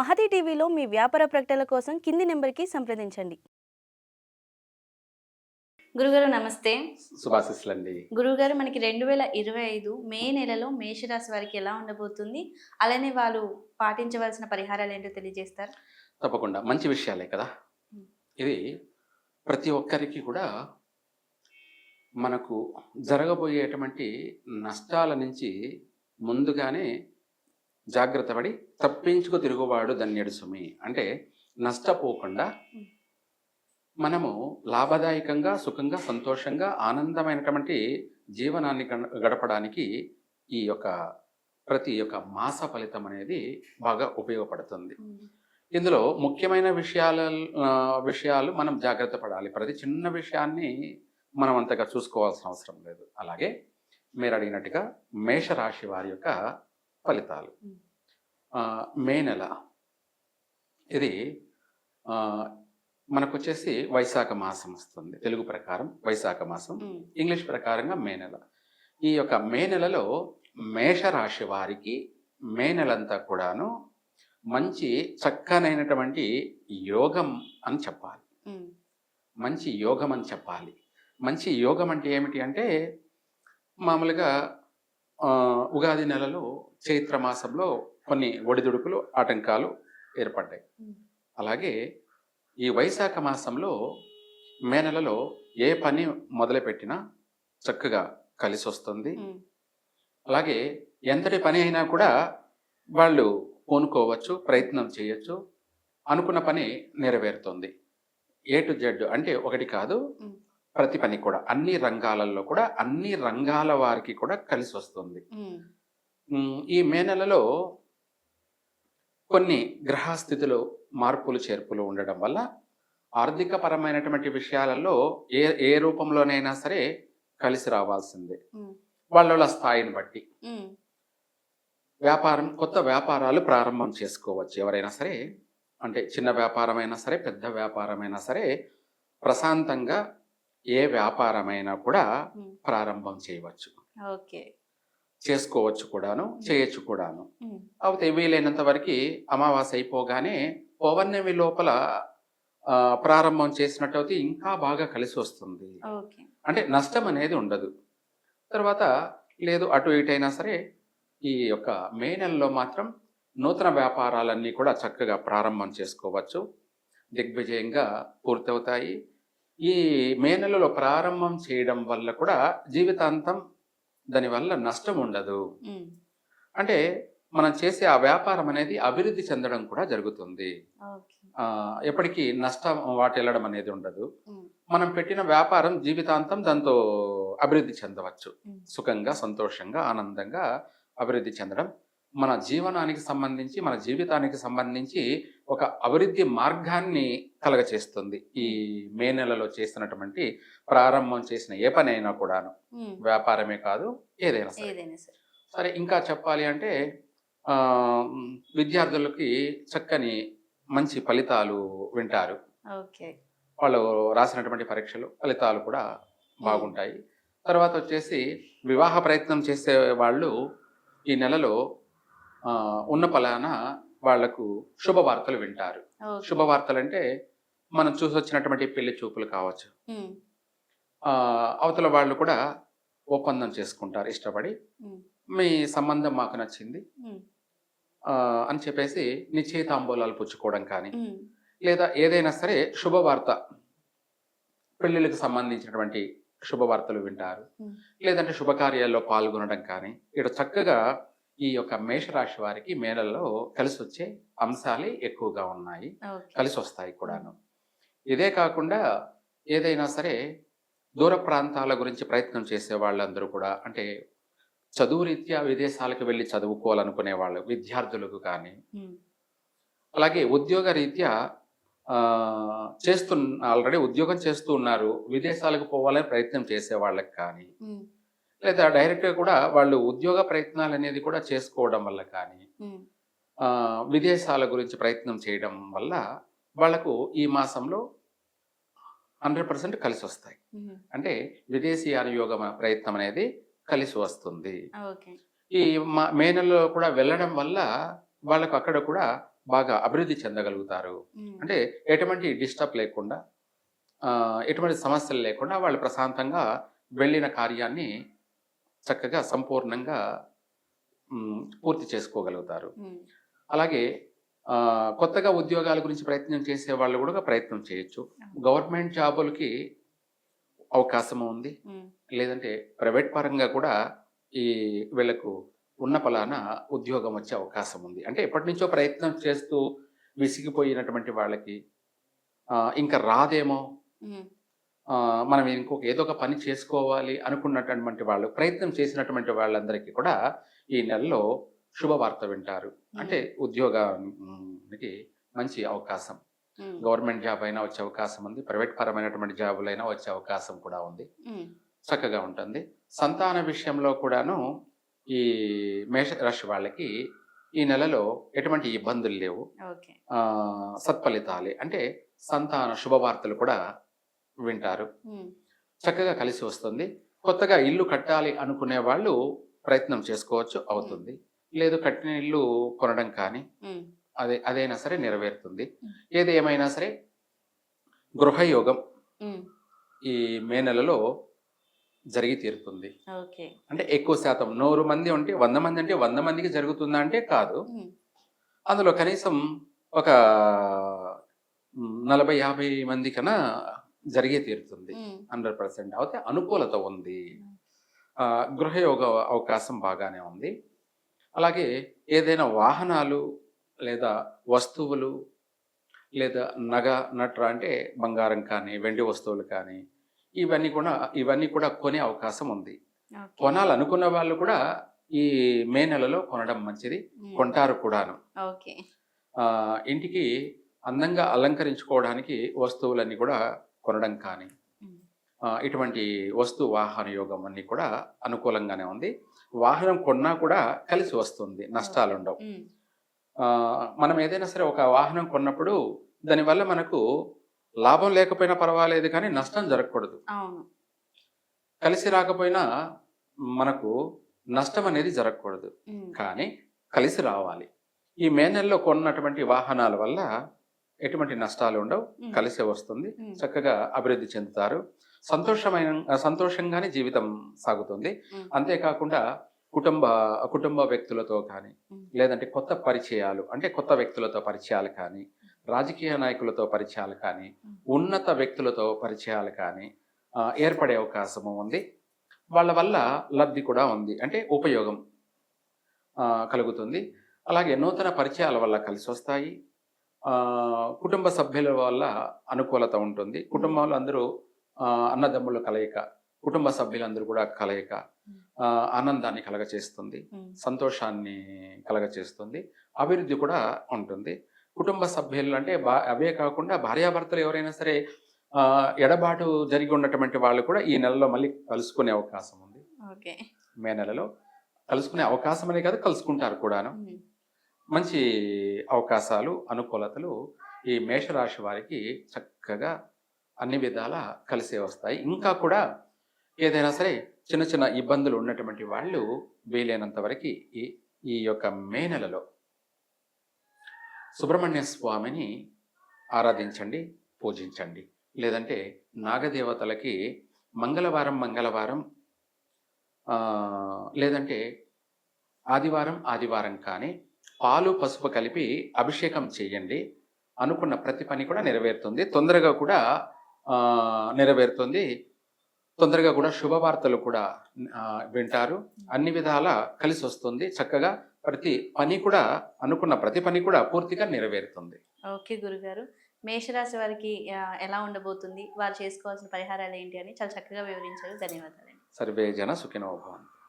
మహతి టీవీలో మీ వ్యాపార ప్రకటనల కోసం కింది నెంబర్కి సంప్రదించండి. గురుగారు నమస్తే. శుభాశిస్సులండి. గురుగారు మనకి రెండు వేల ఇరవై ఐదు మే నెలలో మేషరాశి వారికి ఎలా ఉండబోతుంది? అలానే వాళ్ళు పాటించవలసిన పరిహారాలు ఏంటో తెలియజేస్తారు? తప్పకుండా. మంచి విషయాలే కదా. ఇది ప్రతి ఒక్కరికి కూడా మనకు జరగబోయేటువంటి నష్టాల నుంచి ముందుగానే జాగ్రత్త పడి తప్పించుకు తిరుగువాడు ధన్యుడు సుమి అంటే నష్టపోకుండా. మనము లాభదాయకంగా సుఖంగా సంతోషంగా ఆనందమైనటువంటి జీవనాన్ని గడ- గడపడానికి ఈ యొక్క ప్రతి యొక్క మాస ఫలితం అనేది బాగా ఉపయోగపడుతుంది. ఇందులో ముఖ్యమైన విషయాల విషయాలు మనం జాగ్రత్త పడాలి. ప్రతి చిన్న విషయాన్ని మనం అంతగా చూసుకోవాల్సిన అవసరం లేదు. అలాగే మీరు అడిగినట్టుగా మేషరాశి వారి యొక్క ఫలితాలు. మ్. నెల. ఇది మనకు వచ్చేసి వైశాఖ మాసం వస్తుంది. తెలుగు ప్రకారం వైశాఖ మాసం. ఇంగ్లీష్ ప్రకారంగా మే నెల. ఈ యొక్క మే నెలలో మేషరాశి వారికి మే నెలంతా కూడాను మంచి చక్కనైనటువంటి యోగం అని చెప్పాలి. మంచి యోగం అని చెప్పాలి. మంచి యోగం అంటే ఏమిటి అంటే మామూలుగా ఉగాది నెలలో చైత్ర మాసంలో కొన్ని ఒడిదుడుకులు ఆటంకాలు ఏర్పడ్డాయి. అలాగే ఈ వైశాఖ మాసంలో మే నెలలో ఏ పని మొదలుపెట్టినా చక్కగా కలిసి వస్తుంది అలాగే ఎంతటి పని అయినా కూడా వాళ్ళు పూనుకోవచ్చు ప్రయత్నం చేయొచ్చు అనుకున్న పని నెరవేరుతుంది. ఏ టు జెడ్ అంటే ఒకటి కాదు ప్రతి పని కూడా అన్ని రంగాలలో కూడా అన్ని రంగాల వారికి కూడా కలిసి వస్తుంది ఈ మే నెలలో కొన్ని గ్రహస్థితులు మార్పులు చేర్పులు ఉండడం వల్ల ఆర్థిక పరమైనటువంటి విషయాలలో ఏ ఏ రూపంలోనైనా సరే కలిసి రావాల్సిందే. వాళ్ళ వాళ్ళ స్థాయిని బట్టి. వ్యాపారం కొత్త వ్యాపారాలు ప్రారంభం చేసుకోవచ్చు. ఎవరైనా సరే అంటే చిన్న వ్యాపారమైనా సరే పెద్ద వ్యాపారమైనా సరే ప్రశాంతంగా ఏ వ్యాపారమైనా కూడా ప్రారంభం చేయవచ్చు. ఓకే. చేసుకోవచ్చు కూడాను చేయొచ్చు కూడాను. కాకపోతే వీలైనంత వరకు అమావాస్య అయిపోగానే పౌర్ణమి లోపల ప్రారంభం చేసినట్టయితే ఇంకా బాగా కలిసి వస్తుంది. అంటే నష్టం అనేది ఉండదు. తర్వాత లేదు అటు ఇటైనా సరే ఈ యొక్క మే నెలలో మాత్రం నూతన వ్యాపారాలన్నీ కూడా చక్కగా ప్రారంభం చేసుకోవచ్చు. దిగ్విజయంగా పూర్తవుతాయి. ఈ మే నెలలో ప్రారంభం చేయడం వల్ల కూడా జీవితాంతం దానివల్ల నష్టం ఉండదు. అంటే మనం చేసే ఆ వ్యాపారం అనేది అభివృద్ధి చెందడం కూడా జరుగుతుంది. ఎప్పటికీ నష్టం వాటిల్లడం అనేది ఉండదు. మనం పెట్టిన వ్యాపారం జీవితాంతం దాంతో అభివృద్ధి చెందవచ్చు. సుఖంగా సంతోషంగా ఆనందంగా అభివృద్ధి చెందడం మన జీవనానికి సంబంధించి మన జీవితానికి సంబంధించి ఒక అభివృద్ధి మార్గాన్ని కలగచేస్తుంది. ఈ మే నెలలో చేసినటువంటి ప్రారంభం చేసిన ఏ పని అయినా కూడాను వ్యాపారమే కాదు ఏదైనా సరే. సరే. ఇంకా చెప్పాలి అంటే విద్యార్థులకి చక్కని మంచి ఫలితాలు వింటారు. వాళ్ళు రాసినటువంటి పరీక్షలు ఫలితాలు కూడా బాగుంటాయి. తర్వాత వచ్చేసి వివాహ ప్రయత్నం చేసే వాళ్ళు ఈ నెలలో ఉన్న పలాన వాళ్ళకు శుభవార్తలు వింటారు. శుభవార్తలు అంటే మనం చూసి వచ్చినటువంటి పెళ్ళి చూపులు కావచ్చు. అవతల వాళ్ళు కూడా ఒప్పందం చేసుకుంటారు ఇష్టపడి. మీ సంబంధం మాకు నచ్చింది. అని చెప్పేసి నిశ్చయితాంబూలాలు పుచ్చుకోవడం కానీ లేదా ఏదైనా సరే శుభవార్త పెళ్ళిళ్ళకి సంబంధించినటువంటి శుభవార్తలు వింటారు. లేదంటే శుభకార్యాల్లో పాల్గొనడం కానీ ఇక్కడ చక్కగా ఈ యొక్క మేషరాశి వారికి మేళల్లో కలిసి వచ్చే అంశాలే ఎక్కువగా ఉన్నాయి. కలిసి వస్తాయి కూడాను. ఇదే కాకుండా ఏదైనా సరే దూర ప్రాంతాల గురించి ప్రయత్నం చేసే వాళ్ళందరూ కూడా అంటే చదువు రీత్యా విదేశాలకు వెళ్ళి చదువుకోవాలనుకునే వాళ్ళు విద్యార్థులకు కానీ అలాగే ఉద్యోగ రీత్యా ఆ, చేస్తు ఆల్రెడీ ఉద్యోగం చేస్తూ ఉన్నారు. విదేశాలకు పోవాలని ప్రయత్నం చేసే వాళ్ళకి కానీ లేదా డైరెక్ట్గా కూడా వాళ్ళు ఉద్యోగ ప్రయత్నాలు అనేది కూడా చేసుకోవడం వల్ల కానీ విదేశాల గురించి ప్రయత్నం చేయడం వల్ల వాళ్ళకు ఈ మాసంలో హండ్రెడ్ పర్సెంట్ కలిసి వస్తాయి. అంటే విదేశీ అనుయోగ ప్రయత్నం అనేది కలిసి వస్తుంది. ఈ మా మే నెలలో కూడా వెళ్ళడం వల్ల వాళ్ళకు అక్కడ కూడా బాగా అభివృద్ధి చెందగలుగుతారు. అంటే ఎటువంటి డిస్టర్బ్ లేకుండా ఎటువంటి సమస్యలు లేకుండా వాళ్ళు ప్రశాంతంగా వెళ్ళిన కార్యాన్ని చక్కగా సంపూర్ణంగా పూర్తి చేసుకోగలుగుతారు. అలాగే కొత్తగా ఉద్యోగాల గురించి ప్రయత్నం చేసే వాళ్ళు కూడా ప్రయత్నం చేయొచ్చు. గవర్నమెంట్ జాబులకి అవకాశం ఉంది. లేదంటే ప్రైవేట్ పరంగా కూడా ఈ వీళ్ళకు ఉన్న పలానా ఉద్యోగం వచ్చే అవకాశం ఉంది. అంటే ఎప్పటి నుంచో ప్రయత్నం చేస్తూ విసిగిపోయినటువంటి వాళ్ళకి ఇంకా రాదేమో? మనం ఇంకొక ఏదో ఒక పని చేసుకోవాలి అనుకున్నటువంటి వాళ్ళు ప్రయత్నం చేసినటువంటి వాళ్ళందరికీ కూడా ఈ నెలలో శుభవార్త వింటారు. అంటే ఉద్యోగానికి మంచి అవకాశం. గవర్నమెంట్ జాబ్ అయినా వచ్చే అవకాశం ఉంది. ప్రైవేట్ పరమైనటువంటి జాబులైనా వచ్చే అవకాశం కూడా ఉంది. చక్కగా ఉంటుంది. సంతాన విషయంలో కూడాను ఈ మేష రాశి వాళ్ళకి ఈ నెలలో ఎటువంటి ఇబ్బందులు లేవు. సత్ఫలితాలే. అంటే సంతాన శుభవార్తలు కూడా వింటారు. చక్కగా కలిసి వస్తుంది. కొత్తగా ఇల్లు కట్టాలి అనుకునే వాళ్ళు ప్రయత్నం చేసుకోవచ్చు అవుతుంది. లేదు కట్టిన ఇల్లు కొనడం కానీ అదే అదైనా సరే నెరవేరుతుంది. ఏది ఏమైనా సరే గృహయోగం ఈ మే నెలలో జరిగి తీరుతుంది. ఓకే. అంటే ఎక్కువ శాతం నూరు మంది ఉంటే వంద మంది అంటే వంద మందికి జరుగుతుందా అంటే కాదు. అందులో కనీసం ఒక నలభై యాభై మంది కన్నా జరిగే తీరుతుంది. Hundred percent. అయితే అనుకూలత ఉంది. గృహయోగ అవకాశం బాగానే ఉంది. అలాగే ఏదైనా వాహనాలు లేదా వస్తువులు లేదా నగ నట్ర అంటే బంగారం కానీ వెండి వస్తువులు కానీ ఇవన్నీ కూడా ఇవన్నీ కూడా కొనే అవకాశం ఉంది. కొనాలనుకున్న వాళ్ళు కూడా ఈ మే నెలలో కొనడం మంచిది. కొంటారు కూడాను. ఇంటికి అందంగా అలంకరించుకోవడానికి వస్తువులన్నీ కూడా కొనడం కానీ ఇటువంటి వస్తు వాహన యోగం అన్ని కూడా అనుకూలంగానే ఉంది. వాహనం కొన్నా కూడా కలిసి వస్తుంది నష్టాలు ఉండవు మనం ఏదైనా సరే ఒక వాహనం కొన్నప్పుడు దానివల్ల మనకు లాభం లేకపోయినా పర్వాలేదు కానీ నష్టం జరగకూడదు. కలిసి రాకపోయినా మనకు నష్టం అనేది జరగకూడదు. కానీ కలిసి రావాలి. ఈ మే నెలలో కొన్నటువంటి వాహనాల వల్ల ఎటువంటి నష్టాలు ఉండవు. కలిసే వస్తుంది. చక్కగా అభివృద్ధి చెందుతారు. సంతోషమైన సంతోషంగానే జీవితం సాగుతుంది. అంతేకాకుండా కుటుంబ కుటుంబ వ్యక్తులతో కానీ లేదంటే కొత్త పరిచయాలు అంటే కొత్త వ్యక్తులతో పరిచయాలు కానీ రాజకీయ నాయకులతో పరిచయాలు కానీ ఉన్నత వ్యక్తులతో పరిచయాలు కానీ ఏర్పడే అవకాశము ఉంది. వాళ్ళ వల్ల లబ్ధి కూడా ఉంది. అంటే ఉపయోగం కలుగుతుంది. అలాగే నూతన పరిచయాల వల్ల కలిసి వస్తాయి కుటుంబ సభ్యుల వల్ల అనుకూలత ఉంటుంది. కుటుంబంలో అందరూ అన్నదమ్ముల కలయిక కుటుంబ సభ్యులందరూ కూడా కలయిక ఆనందాన్ని కలగచేస్తుంది సంతోషాన్ని కలగచేస్తుంది అభివృద్ధి కూడా ఉంటుంది. కుటుంబ సభ్యులు అంటే బా అవే కాకుండా భార్యాభర్తలు ఎవరైనా సరే ఎడబాటు జరిగి ఉన్నటువంటి వాళ్ళు కూడా ఈ నెలలో మళ్ళీ కలుసుకునే అవకాశం ఉంది. మే నెలలో కలుసుకునే అవకాశం అనే కాదు కలుసుకుంటారు కూడాను. మంచి అవకాశాలు అనుకూలతలు ఈ మేషరాశి వారికి చక్కగా అన్ని విధాల కలిసే వస్తాయి. ఇంకా కూడా ఏదైనా సరే చిన్న చిన్న ఇబ్బందులు ఉన్నటువంటి వాళ్ళు వీలైనంత వరకు ఈ ఈ యొక్క మే నెలలో సుబ్రహ్మణ్య స్వామిని ఆరాధించండి పూజించండి. లేదంటే నాగదేవతలకి మంగళవారం మంగళవారం లేదంటే ఆదివారం ఆదివారం కానీ పాలు పసుపు కలిపి అభిషేకం చేయండి అనుకున్న ప్రతి పని కూడా నెరవేరుతుంది. తొందరగా కూడా నెరవేరుతుంది. తొందరగా కూడా శుభవార్తలు కూడా వింటారు. అన్ని విధాల కలిసి వస్తుంది. చక్కగా ప్రతి పని కూడా అనుకున్న ప్రతి పని కూడా పూర్తిగా నెరవేరుతుంది. ఓకే గురుగారు. మేషరాశి వారికి ఎలా ఉండబోతుంది? వారు చేసుకోవాల్సిన పరిహారాలు ఏంటి అని చాలా చక్కగా వివరించారు. ధన్యవాదాలు. సర్వే జన సుఖినో భవంతు.